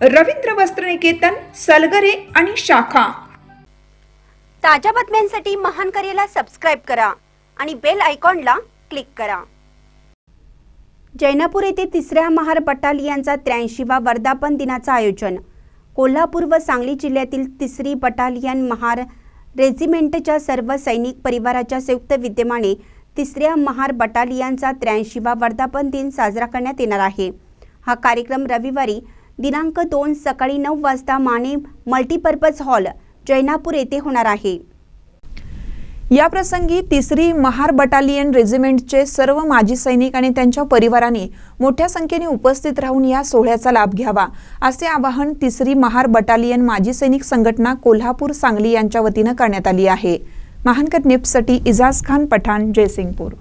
रवींद्र वस्त्रनिकेतन सलगरे आणि शाखा. ताज्या बातम्यांसाठी महान करेला सबस्क्राईब करा आणि बेल आयकॉनला क्लिक करा. जैनापूर येथे तिसऱ्या महार बटालियनचा त्र्याऐंशीवा वर्धापन दिनाचं आयोजन. कोल्हापूर व सांगली जिल्ह्यातील तिसरी बटालियन महार रेजिमेंटच्या सर्व सैनिक परिवाराच्या संयुक्त विद्यमाने तिसऱ्या महार बटालियनचा त्र्याऐंशीवा वर्धापन दिन साजरा करण्यात येणार आहे. हा कार्यक्रम रविवारी दिनांक दोन सकाळी नऊ वाजता माने मल्टीपर्पज हॉल जैनापूर येथे होणार आहे. या प्रसंगी तिसरी महार बटालियन रेजिमेंटचे सर्व माजी सैनिक आणि त्यांच्या परिवाराने मोठ्या संख्येने उपस्थित राहून या सोहळ्याचा लाभ घ्यावा असे आवाहन तिसरी महार बटालियन माजी सैनिक संघटना कोल्हापूर सांगली यांच्या वतीनं करण्यात आली आहे. महानकर निप्ससाठी इजाज खान पठाण जयसिंगपूर.